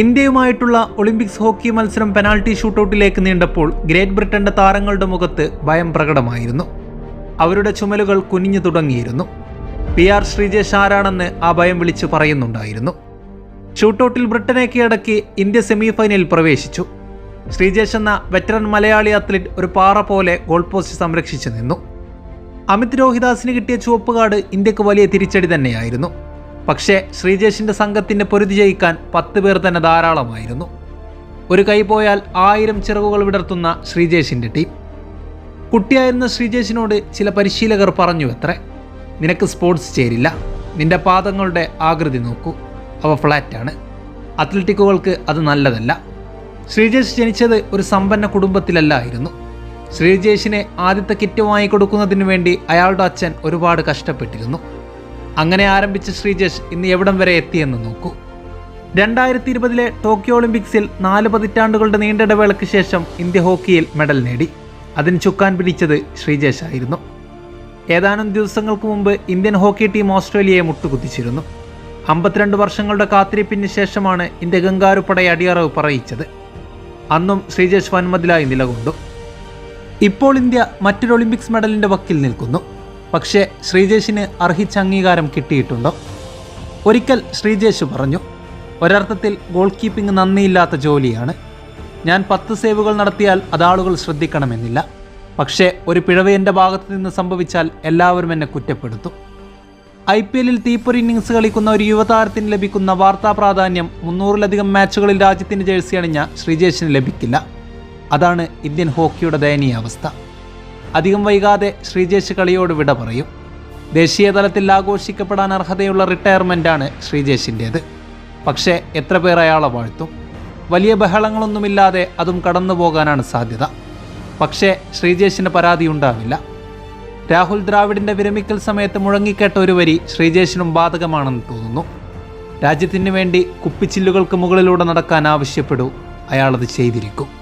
ഇന്ത്യയുമായിട്ടുള്ള Olympics hockey മത്സരം penalty ഷൂട്ടൌട്ടിലേക്ക് നീണ്ടപ്പോൾ ഗ്രേറ്റ് ബ്രിട്ടന്റെ താരങ്ങളുടെ മുഖത്ത് ഭയം പ്രകടമായിരുന്നു. അവരുടെ ചുമലുകൾ കുനിഞ്ഞു തുടങ്ങിയിരുന്നു. പി ആർ ശ്രീജേഷ് ആരാണെന്ന് ആ ഭയം വിളിച്ചു പറയുന്നുണ്ടായിരുന്നു. ഷൂട്ടൌട്ടിൽ ബ്രിട്ടനെ കീഴടക്കി ഇന്ത്യ സെമിഫൈനലിൽ പ്രവേശിച്ചു. ശ്രീജേഷ് എന്ന വെറ്ററൻ മലയാളി അത്ലറ്റ് ഒരു പാറ പോലെ ഗോൾ പോസ്റ്റ് സംരക്ഷിച്ചു നിന്നു. അമിത് രോഹിദാസിന് കിട്ടിയ ചുവപ്പ് കാർഡ് ഇന്ത്യയ്ക്ക് വലിയ തിരിച്ചടി തന്നെയായിരുന്നു. പക്ഷേ ശ്രീജേഷിന്റെ സംഘത്തിന്റെ പൊരുതി ജയിക്കാൻ പത്ത് പേർ തന്നെ ധാരാളമായിരുന്നു. ഒരു കൈ പോയാൽ ആയിരം ചിറകുകൾ വിടർത്തുന്ന ശ്രീജേഷിന്റെ ടീം. കുട്ടിയായിരുന്ന ശ്രീജേഷിനോട് ചില പരിശീലകർ പറഞ്ഞു എത്രേ നിനക്ക് സ്പോർട്സ് ചേരില്ല. നിന്റെ പാദങ്ങളുടെ ആകൃതി നോക്കൂ. അവ ഫ്ലാറ്റാണ്. അത്ലറ്റിക്കുകൾക്ക് അത് നല്ലതല്ല. ശ്രീജേഷ് ജനിച്ചത് ഒരു സമ്പന്ന കുടുംബത്തിലല്ലായിരുന്നു. ശ്രീജേഷിനെ ആദ്യത്തെ കിറ്റ് വാങ്ങിക്കൊടുക്കുന്നതിന് വേണ്ടി അയാളുടെ അച്ഛൻ ഒരുപാട് കഷ്ടപ്പെട്ടിരുന്നു. അങ്ങനെ ആരംഭിച്ച ശ്രീജേഷ് ഇന്ന് എവിടം വരെ എത്തിയെന്ന് നോക്കൂ. രണ്ടായിരത്തി ഇരുപതിലെ ടോക്കിയോ ഒളിമ്പിക്സിൽ നാല് പതിറ്റാണ്ടുകളുടെ നീണ്ട ഇടവേളയ്ക്ക് ശേഷം ഇന്ത്യ ഹോക്കിയിൽ മെഡൽ നേടി. അതിന് ചുക്കാൻ പിടിച്ചത് ശ്രീജേഷ് ആയിരുന്നു. ഏതാനും ദിവസങ്ങൾക്ക് മുമ്പ് ഇന്ത്യൻ ഹോക്കി ടീം ഓസ്ട്രേലിയയെ മുട്ടുകുത്തിച്ചിരുന്നു. അമ്പത്തിരണ്ട് വർഷങ്ങളുടെ കാത്തിരിപ്പിന് ശേഷമാണ് ഇന്ത്യ ഗംഗാരുപ്പടയെ അടിയറവ് പറയിച്ചത്. അന്നും ശ്രീജേഷ് വൻമതിലായി നിലകൊണ്ടു. ഇപ്പോൾ ഇന്ത്യ മറ്റൊരു ഒളിമ്പിക്സ് മെഡലിന്റെ വക്കിൽ നിൽക്കുന്നു. പക്ഷേ ശ്രീജേഷിന് അർഹിച്ച അംഗീകാരം കിട്ടിയിട്ടുണ്ടോ? ഒരിക്കൽ ശ്രീജേഷ് പറഞ്ഞു ഒരർത്ഥത്തിൽ ഗോൾ കീപ്പിംഗ് നന്ദിയില്ലാത്ത ജോലിയാണ്. ഞാൻ പത്ത് സേവുകൾ നടത്തിയാൽ അതാളുകൾ ശ്രദ്ധിക്കണമെന്നില്ല. പക്ഷേ ഒരു പിഴവ് എന്റെ ഭാഗത്ത് നിന്ന് സംഭവിച്ചാൽ എല്ലാവരും എന്നെ കുറ്റപ്പെടുത്തും. ഐ പി എല്ലിൽ തീപ്പൊരി ഇന്നിങ്സ് കളിക്കുന്ന ഒരു യുവതാരത്തിന് ലഭിക്കുന്ന വാർത്താ പ്രാധാന്യം മുന്നൂറിലധികം മാച്ചുകളിൽ രാജ്യത്തിന്റെ ജേഴ്സി അണിഞ്ഞ ശ്രീജേഷിന് ലഭിക്കില്ല. അതാണ് ഇന്ത്യൻ ഹോക്കിയുടെ ദയനീയ അവസ്ഥ അധികം വൈകാതെ ശ്രീജേഷ് കളിയോട് വിട പറയും. ദേശീയ തലത്തിൽ ആഘോഷിക്കപ്പെടാൻ അർഹതയുള്ള റിട്ടയർമെന്റാണ് ശ്രീജേഷിന്റേത് പക്ഷേ എത്ര പേർ അയാളെ വാഴ്ത്തും? വലിയ ബഹളങ്ങളൊന്നുമില്ലാതെ അതും കടന്നു പോകാനാണ് സാധ്യത. പക്ഷേ ശ്രീജേഷിന് പരാതി ഉണ്ടാവില്ല. രാഹുൽ ദ്രാവിഡിന്റെ വിരമിക്കൽ സമയത്ത് മുഴങ്ങിക്കേട്ട ഒരു വരി ശ്രീജേഷിനും ബാധകമാണെന്ന് തോന്നുന്നു. രാജ്യത്തിന് വേണ്ടി കുപ്പിച്ചില്ലുകൾക്ക് മുകളിലൂടെ നടക്കാൻ ആവശ്യപ്പെടൂ. അയാളത് ചെയ്തിരിക്കും.